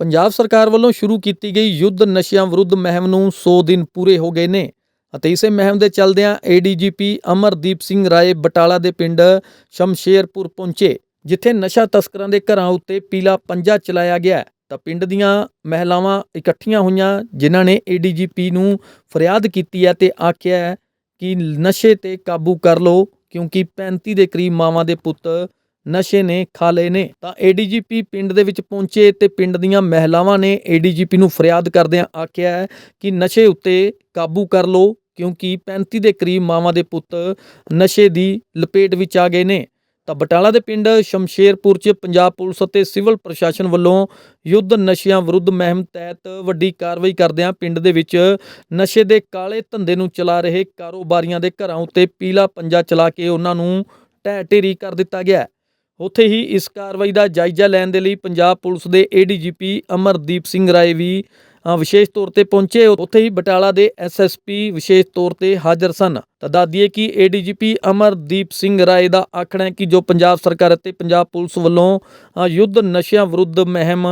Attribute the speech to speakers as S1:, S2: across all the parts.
S1: ਪੰਜਾਬ ਸਰਕਾਰ ਵੱਲੋਂ ਸ਼ੁਰੂ ਕੀਤੀ ਗਈ ਯੁੱਧ ਨਸ਼ਿਆਂ ਵਿਰੁੱਧ ਮੁਹਿੰਮ ਨੂੰ 100 ਦਿਨ ਪੂਰੇ ਹੋ ਗਏ ਨੇ ਅਤੇ ਇਸੇ ਮੁਹਿੰਮ ਦੇ ਚੱਲਦਿਆਂ ਏਡੀਜੀਪੀ ਅਮਰਦੀਪ ਸਿੰਘ ਰਾਏ ਬਟਾਲਾ ਦੇ ਪਿੰਡ ਸ਼ਮਸ਼ੇਰਪੁਰ ਪਹੁੰਚੇ, ਜਿੱਥੇ ਨਸ਼ਾ ਤਸਕਰਾਂ ਦੇ ਘਰਾਂ ਉੱਤੇ ਪੀਲਾ ਪੰਜਾ ਚਲਾਇਆ ਗਿਆ। ਤਾਂ ਪਿੰਡ ਦੀਆਂ ਮਹਿਲਾਵਾਂ ਇਕੱਠੀਆਂ ਹੋਈਆਂ, ਜਿਨ੍ਹਾਂ ਨੇ ਏਡੀਜੀਪੀ ਨੂੰ ਫਰਿਆਦ ਕੀਤੀ ਹੈ ਤੇ ਆਖਿਆ ਕਿ ਨਸ਼ੇ ਤੇ ਕਾਬੂ ਕਰ ਲਓ, ਕਿਉਂਕਿ 35 ਦੇ ਕਰੀਬ ਮਾਵਾਂ ਦੇ ਪੁੱਤ ਨਸ਼ੇ ਨੇ, ਖਾ ਲਏ ਨੇ, ਤਾਂ ਏਡੀਜੀਪੀ ਪਿੰਡ ਦੇ ਵਿੱਚ ਪਹੁੰਚੇ ਤੇ ਪਿੰਡ ਦੀਆਂ ਮਹਿਲਾਵਾਂ ਨੇ ਏਡੀਜੀਪੀ ਨੂੰ ਫਰਿਆਦ ਕਰਦਿਆਂ ਆਖਿਆ ਕਿ ਨਸ਼ੇ ਉੱਤੇ ਕਾਬੂ ਕਰ ਲਓ, ਕਿਉਂਕਿ 35 ਦੇ ਕਰੀਬ ਮਾਵਾਂ ਦੇ ਪੁੱਤ ਨਸ਼ੇ ਦੀ ਲਪੇਟ ਵਿੱਚ ਆ ਗਏ ਨੇ। ਤਾਂ ਬਟਾਲਾ ਦੇ ਪਿੰਡ ਸ਼ਮਸ਼ੇਰਪੁਰ 'ਚ ਪੰਜਾਬ ਪੁਲਿਸ ਅਤੇ ਸਿਵਲ ਪ੍ਰਸ਼ਾਸਨ ਵੱਲੋਂ ਯੁੱਧ ਨਸ਼ਿਆਂ ਵਿਰੁੱਧ ਮੁਹਿੰਮ ਤਹਿਤ ਵੱਡੀ ਕਾਰਵਾਈ ਕਰਦਿਆਂ ਪਿੰਡ ਦੇ ਵਿੱਚ ਨਸ਼ੇ ਦੇ ਕਾਲੇ ਧੰਦੇ ਨੂੰ ਚਲਾ ਰਹੇ ਕਾਰੋਬਾਰੀਆਂ ਦੇ ਘਰਾਂ ਉੱਤੇ ਪੀਲਾ ਪੰਜਾ ਚਲਾ ਕੇ ਉਹਨਾਂ ਨੂੰ ਢਹਿ ਢੇਰੀ ਕਰ ਦਿੱਤਾ ਗਿਆ। ਉੱਥੇ ਹੀ ਇਸ ਕਾਰਵਾਈ ਦਾ ਜਾਇਜ਼ਾ ਲੈਣ ਦੇ ਲਈ ਪੰਜਾਬ ਪੁਲਿਸ ਦੇ ਏਡੀਜੀਪੀ ਅਮਰਦੀਪ ਸਿੰਘ ਰਾਏ ਵੀ ਵਿਸ਼ੇਸ਼ ਤੌਰ ਤੇ ਪਹੁੰਚੇ। ਉੱਥੇ ਹੀ ਬਟਾਲਾ ਦੇ ਐਸਐਸਪੀ ਵਿਸ਼ੇਸ਼ ਤੌਰ ਤੇ ਹਾਜ਼ਰ ਸਨ। ਤਾਂ ਦੱਸ ਦਈਏ ਕਿ ਏਡੀਜੀਪੀ ਅਮਰਦੀਪ ਸਿੰਘ ਰਾਏ ਦਾ ਆਖਣਾ ਹੈ ਕਿ ਜੋ ਪੰਜਾਬ ਸਰਕਾਰ ਅਤੇ ਪੰਜਾਬ ਪੁਲਿਸ ਵੱਲੋਂ ਯੁੱਧ ਨਸ਼ਿਆਂ ਵਿਰੁੱਧ ਮਹਿਮ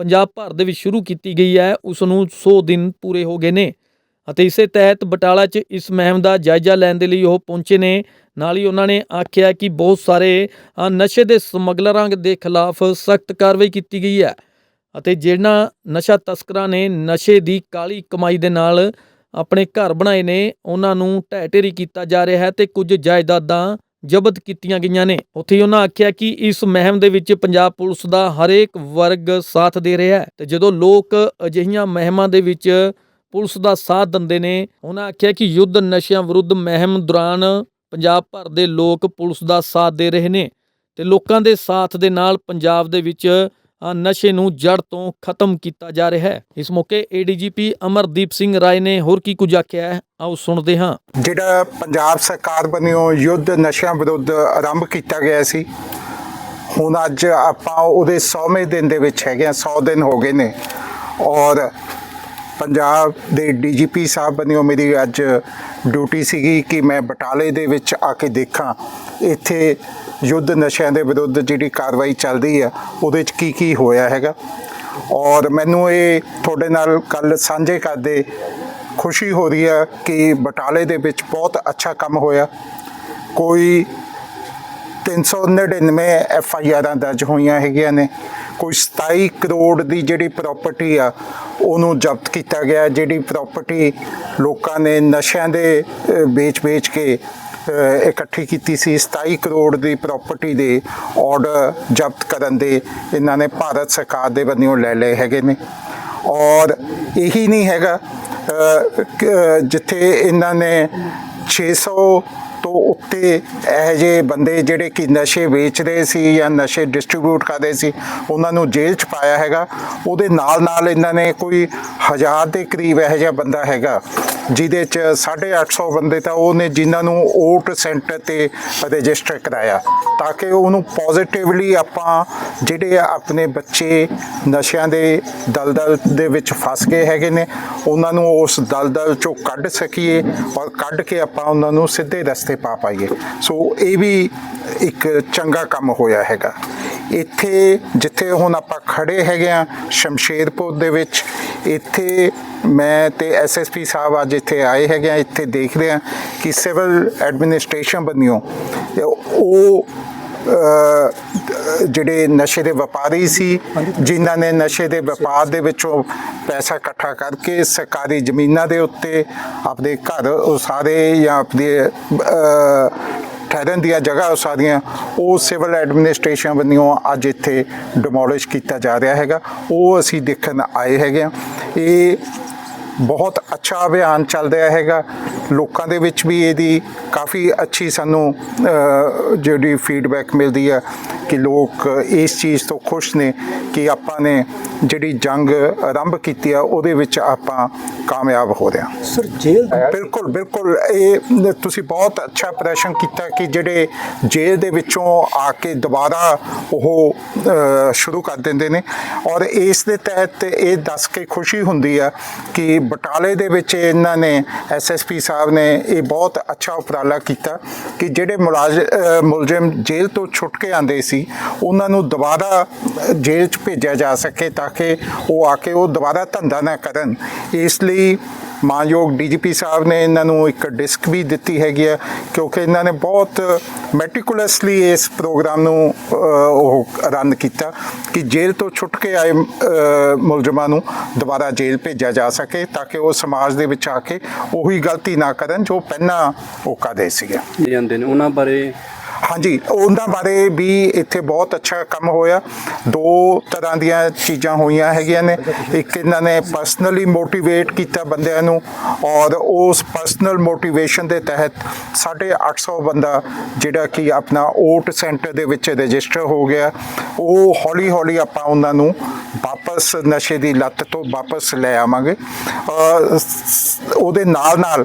S1: ਪੰਜਾਬ ਭਰ ਦੇ ਵਿੱਚ ਸ਼ੁਰੂ ਕੀਤੀ ਗਈ ਹੈ, ਉਸ ਨੂੰ 100 ਦਿਨ ਪੂਰੇ ਹੋ ਗਏ ਨੇ। ਅਤੇ ਇਸੇ ਤਹਿਤ ਬਟਾਲਾ 'ਚ ਇਸ ਮਹਿਮ ਦਾ ਜਾਇਜ਼ਾ ਲੈਣ ਦੇ ਲਈ ਉਹ ਪਹੁੰਚੇ ਨੇ। ਨਾਲ ਹੀ ਉਹਨਾਂ ਨੇ ਆਖਿਆ ਕਿ ਬਹੁਤ ਸਾਰੇ ਨਸ਼ੇ ਦੇ ਸਮਗਲਰਾਂ ਦੇ ਖਿਲਾਫ ਸਖਤ ਕਾਰਵਾਈ ਕੀਤੀ ਗਈ ਹੈ ਅਤੇ ਜਿਹਨਾਂ ਨਸ਼ਾ ਤਸਕਰਾਂ ਨੇ ਨਸ਼ੇ ਦੀ ਕਾਲੀ ਕਮਾਈ ਦੇ ਨਾਲ ਆਪਣੇ ਘਰ ਬਣਾਏ ਨੇ, ਉਹਨਾਂ ਨੂੰ ਢਹਿ ਢੇਰੀ ਕੀਤਾ ਜਾ ਰਿਹਾ ਹੈ ਤੇ ਕੁਝ ਜਾਇਦਾਦਾਂ ਜ਼ਬਤ ਕੀਤੀਆਂ ਗਈਆਂ ਨੇ। ਉੱਥੇ ਹੀ ਉਹਨਾਂ ਆਖਿਆ ਕਿ ਇਸ ਮਹਿਮ ਦੇ ਵਿੱਚ ਪੰਜਾਬ ਪੁਲਿਸ ਦਾ ਹਰੇਕ ਵਰਗ ਸਾਥ ਦੇ ਰਿਹਾ ਹੈ ਤੇ ਜਦੋਂ ਲੋਕ ਅਜਿਹੀਆਂ ਮਹਿਮਾਂ ਦੇ ਵਿੱਚ ਪੁਲਿਸ ਦਾ ਸਾਥ ਦਿੰਦੇ ਨੇ, ਉਹਨਾਂ ਆਖਿਆ ਕਿ ਯੁੱਧ ਨਸ਼ਿਆਂ ਵਿਰੁੱਧ ਮਹਿਮ ਦੌਰਾਨ ਪੰਜਾਬ ਭਰ ਦੇ ਲੋਕ ਪੁਲਿਸ ਦਾ ਸਾਥ ਦੇ ਰਹੇ ਨੇ ਤੇ ਲੋਕਾਂ ਦੇ ਸਾਥ ਦੇ ਨਾਲ ਪੰਜਾਬ ਦੇ ਵਿੱਚ ਨਸ਼ੇ ਨੂੰ ਜੜ ਤੋਂ ਖਤਮ ਕੀਤਾ ਜਾ ਰਿਹਾ ਹੈ। ਇਸ ਮੌਕੇ ਏਡੀਜੀਪੀ ਅਮਰਦੀਪ ਸਿੰਘ ਰਾਏ ਨੇ ਹੋਰ ਕੀ ਕੁਝ ਆਖਿਆ ਹੈ? ਆਓ ਸੁਣਦੇ ਹਾਂ।
S2: ਜਿਹੜਾ ਪੰਜਾਬ ਸਰਕਾਰ ਵੱਲੋਂ ਯੁੱਧ ਨਸ਼ਿਆਂ ਵਿਰੁੱਧ ਆਰੰਭ ਕੀਤਾ ਗਿਆ ਸੀ, ਹੁਣ ਅੱਜ ਆਪਾਂ ਉਹਦੇ 100ਵੇਂ ਦਿਨ ਦੇ ਵਿੱਚ ਹੈਗੇ ਆ 100 ਦਿਨ ਹੋ ਗਏ ਨੇ। ਔਰ ਪੰਜਾਬ ਦੇ ਡੀਜੀਪੀ ਸਾਹਿਬ ਵੱਲੋਂ ਮੇਰੀ ਅੱਜ ਡਿਊਟੀ ਸੀਗੀ ਕਿ ਮੈਂ ਬਟਾਲੇ ਦੇ ਵਿੱਚ ਆ ਕੇ ਦੇਖਾਂ ਇੱਥੇ ਯੁੱਧ ਨਸ਼ਿਆਂ ਦੇ ਵਿਰੁੱਧ ਜਿਹੜੀ ਕਾਰਵਾਈ ਚੱਲਦੀ ਆ ਉਹਦੇ 'ਚ ਕੀ ਕੀ ਹੋਇਆ ਹੈਗਾ। ਔਰ ਮੈਨੂੰ ਇਹ ਤੁਹਾਡੇ ਨਾਲ ਕੱਲ ਸਾਂਝੇ ਕਰਦੇ ਖੁਸ਼ੀ ਹੋ ਰਹੀ ਹੈ ਕਿ ਬਟਾਲੇ ਦੇ ਵਿੱਚ ਬਹੁਤ ਅੱਛਾ ਕੰਮ ਹੋਇਆ। ਕੋਈ 399 ਐਫ ਆਈ ਆਰਾਂ ਦਰਜ ਹੋਈਆਂ ਹੈਗੀਆਂ ਨੇ। ਕੋਈ 27 ਕਰੋੜ ਦੀ ਜਿਹੜੀ ਪ੍ਰਾਪਰਟੀ ਆ, ਉਹਨੂੰ ਜ਼ਬਤ ਕੀਤਾ ਗਿਆ। ਜਿਹੜੀ ਪ੍ਰਾਪਰਟੀ ਲੋਕਾਂ ਨੇ ਨਸ਼ਿਆਂ ਦੇ ਵੇਚ-ਵੇਚ ਕੇ ਇਕੱਠੀ ਕੀਤੀ ਸੀ 27 ਕਰੋੜ ਦੀ ਪ੍ਰਾਪਰਟੀ ਦੇ ਆਰਡਰ ਜ਼ਬਤ ਕਰਨ ਦੇ ਇਹਨਾਂ ਨੇ ਭਾਰਤ ਸਰਕਾਰ ਦੇ ਵੱਲੋਂ ਲੈ ਲਏ ਹੈਗੇ ਨੇ। ਔਰ ਇਹੀ ਨਹੀਂ ਹੈਗਾ ਜਿੱਥੇ ਇਹਨਾਂ ਨੇ 600 ਤੋਂ ਉੱਤੇ ਇਹ ਜਿਹੇ ਬੰਦੇ ਜਿਹੜੇ ਕਿ ਨਸ਼ੇ ਵੇਚ ਰਹੇ ਸੀ ਜਾਂ ਨਸ਼ੇ ਡਿਸਟ੍ਰੀਬਿਊਟ ਕਰ ਰਹੇ ਸੀ, ਉਹਨਾਂ ਨੂੰ ਜੇਲ੍ਹ 'ਚ ਪਾਇਆ ਹੈਗਾ। ਉਹਦੇ ਨਾਲ ਨਾਲ ਇਹਨਾਂ ਨੇ ਕੋਈ ਹਜ਼ਾਰ ਦੇ ਕਰੀਬ ਇਹ ਜਿਹਾ ਬੰਦਾ ਹੈਗਾ, ਜਿਹਦੇ 'ਚ 850 ਬੰਦੇ ਤਾਂ ਉਹ ਨੇ ਜਿਨ੍ਹਾਂ ਨੂੰ ਓਟ ਸੈਂਟਰ ਤੇ ਰਜਿਸਟਰ ਕਰਾਇਆ। ਤਾਂ ਕਿ ਉਹਨੂੰ ਪੋਜ਼ਿਟਿਵਲੀ ਆਪਾਂ ਜਿਹੜੇ ਆਪਣੇ ਬੱਚੇ ਨਸ਼ਿਆਂ ਦੇ ਦਲਦਲ ਦੇ ਵਿੱਚ ਫਸ ਗਏ ਹੈਗੇ ਨੇ, ਉਹਨਾਂ ਨੂੰ ਉਸ ਦਲਦਲ ਚੋਂ ਕੱਢ ਸਕੀਏ ਔਰ ਕੱਢ ਕੇ ਆਪਾਂ ਉਹਨਾਂ ਨੂੰ ਸਿੱਧੇ ਰਸਤੇ ਪਾ ਪਾਈਏ। ਸੋ ਇਹ ਵੀ ਇੱਕ ਚੰਗਾ ਕੰਮ ਹੋਇਆ ਹੈਗਾ। ਇੱਥੇ ਜਿੱਥੇ ਹੁਣ ਆਪਾਂ ਖੜੇ ਹੈਗੇ ਆ ਸ਼ਮਸ਼ੇਰਪੁਰ ਦੇ ਵਿੱਚ, ਇੱਥੇ ਮੈਂ ਤੇ ਐਸਐਸਪੀ ਸਾਹਿਬ ਅੱਜ ਇੱਥੇ ਆਏ ਹੈਗੇ ਆ ਇੱਥੇ ਦੇਖ ਰਹੇ ਆ ਕਿ ਸਿਵਲ ਐਡਮਿਨਿਸਟ੍ਰੇਸ਼ਨ ਬੰਨਿਓ ਉਹ ਜਿਹੜੇ ਨਸ਼ੇ ਦੇ ਵਪਾਰੀ ਸੀ ਜਿਨ੍ਹਾਂ ਨੇ ਨਸ਼ੇ ਦੇ ਵਪਾਰ ਦੇ ਵਿੱਚੋਂ ਪੈਸਾ ਇਕੱਠਾ ਕਰਕੇ ਸਰਕਾਰੀ ਜ਼ਮੀਨਾਂ ਦੇ ਉੱਤੇ ਆਪਣੇ ਘਰ ਉਸਾਰੇ ਜਾਂ ਆਪਣੇ ਠਹਿਰਨ ਦੀਆਂ ਜਗ੍ਹਾ ਉਸਾਰੀਆਂ ਉਹ ਸਿਵਲ ਐਡਮਿਨਿਸਟ੍ਰੇਸ਼ਨ ਵੱਲੋਂ ਅੱਜ ਇੱਥੇ ਡਿਮੋਲਿਸ਼ ਕੀਤਾ ਜਾ ਰਿਹਾ ਹੈਗਾ। ਉਹ ਅਸੀਂ ਦੇਖਣ ਆਏ ਹੈਗੇ ਆ ਇਹ ਬਹੁਤ ਅੱਛਾ ਅਭਿਆਨ ਚੱਲ ਰਿਹਾ ਹੈਗਾ। ਲੋਕਾਂ ਦੇ ਵਿੱਚ ਵੀ ਇਹਦੀ ਕਾਫੀ ਅੱਛੀ ਸਾਨੂੰ ਜਿਹੜੀ ਫੀਡਬੈਕ ਮਿਲਦੀ ਹੈ ਕਿ ਲੋਕ ਇਸ ਚੀਜ਼ ਤੋਂ ਖੁਸ਼ ਨੇ ਕਿ ਆਪਾਂ ਨੇ ਜਿਹੜੀ ਜੰਗ ਆਰੰਭ ਕੀਤੀ ਆ ਉਹਦੇ ਵਿੱਚ ਆਪਾਂ ਕਾਮਯਾਬ ਹੋ ਰਹੇ ਹਾਂ।
S1: ਸਰ ਜੇਲ੍ਹ
S2: ਬਿਲਕੁਲ ਬਿਲਕੁਲ। ਇਹ ਤੁਸੀਂ ਬਹੁਤ ਅੱਛਾ ਪ੍ਰਸ਼ਨ ਕੀਤਾ ਕਿ ਜਿਹੜੇ ਜੇਲ੍ਹ ਦੇ ਵਿੱਚੋਂ ਆ ਕੇ ਦੁਬਾਰਾ ਉਹ ਸ਼ੁਰੂ ਕਰ ਦਿੰਦੇ ਨੇ ਔਰ ਇਸ ਦੇ ਤਹਿਤ ਇਹ ਦੱਸ ਕੇ ਖੁਸ਼ੀ ਹੁੰਦੀ ਆ ਕਿ ਬਟਾਲੇ ਦੇ ਵਿੱਚ ਇਹਨਾਂ ਨੇ ਐਸਐਸਪੀ ਸਾਹਿਬ ਸਾਹਿਬ ਨੇ ਇਹ ਬਹੁਤ ਅੱਛਾ ਉਪਰਾਲਾ ਕੀਤਾ ਕਿ ਜਿਹੜੇ ਮੁਲਾਜ਼ ਮੁਲਜ਼ਮ ਜੇਲ੍ਹ ਤੋਂ ਛੁੱਟ ਕੇ ਆਂਦੇ ਸੀ, ਉਹਨਾਂ ਨੂੰ ਦੁਬਾਰਾ ਜੇਲ੍ਹ 'ਚ ਭੇਜਿਆ ਜਾ ਸਕੇ ਤਾਂ ਕਿ ਉਹ ਆ ਕੇ ਉਹ ਦੁਬਾਰਾ ਧੰਦਾ ਨਾ ਕਰਨ। ਇਸ ਲਈ ਮਾਨਯੋਗ ਡੀਜੀਪੀ ਸਾਹਿਬ ਨੇ ਇਹਨਾਂ ਨੂੰ ਇੱਕ ਡਿਸਕ ਵੀ ਦਿੱਤੀ ਹੈਗੀ ਆ ਕਿਉਂਕਿ ਇਹਨਾਂ ਨੇ ਬਹੁਤ ਮੈਟੀਕੂਲਸਲੀ ਇਸ ਪ੍ਰੋਗਰਾਮ ਨੂੰ ਉਹ ਰਨ ਕੀਤਾ ਕਿ ਜੇਲ੍ਹ ਤੋਂ ਛੁੱਟ ਕੇ ਆਏ ਮੁਲਜ਼ਮਾਂ ਨੂੰ ਦੁਬਾਰਾ ਜੇਲ੍ਹ ਭੇਜਿਆ ਜਾ ਸਕੇ ਤਾਂ ਕਿ ਉਹ ਸਮਾਜ ਦੇ ਵਿੱਚ ਆ ਕੇ ਉਹੀ ਗਲਤੀ ਨਾ ਕਰਨ ਜੋ ਪਹਿਲਾਂ ਉਹ ਕਰਦੇ ਸੀਗੇ।
S3: ਜਾਂਦੇ ਨੇ। ਉਹਨਾਂ ਬਾਰੇ
S2: ਹਾਂਜੀ, ਉਹਨਾਂ ਬਾਰੇ ਵੀ ਇੱਥੇ ਬਹੁਤ ਅੱਛਾ ਕੰਮ ਹੋਇਆ। ਦੋ ਤਰ੍ਹਾਂ ਦੀਆਂ ਚੀਜ਼ਾਂ ਹੋਈਆਂ ਹੈਗੀਆਂ ਨੇ। ਇੱਕ ਇਹਨਾਂ ਨੇ ਪਰਸਨਲੀ ਮੋਟੀਵੇਟ ਕੀਤਾ ਬੰਦਿਆਂ ਨੂੰ ਔਰ ਉਸ ਪਰਸਨਲ ਮੋਟੀਵੇਸ਼ਨ ਦੇ ਤਹਿਤ 850 ਬੰਦਾ ਜਿਹੜਾ ਕਿ ਆਪਣਾ ਓਟ ਸੈਂਟਰ ਦੇ ਵਿੱਚ ਰਜਿਸਟਰ ਹੋ ਗਿਆ। ਉਹ ਹੌਲੀ ਹੌਲੀ ਆਪਾਂ ਉਹਨਾਂ ਨੂੰ ਵਾਪਸ ਨਸ਼ੇ ਦੀ ਲੱਤ ਤੋਂ ਵਾਪਸ ਲੈ ਆਵਾਂਗੇ। ਉਹਦੇ ਨਾਲ ਨਾਲ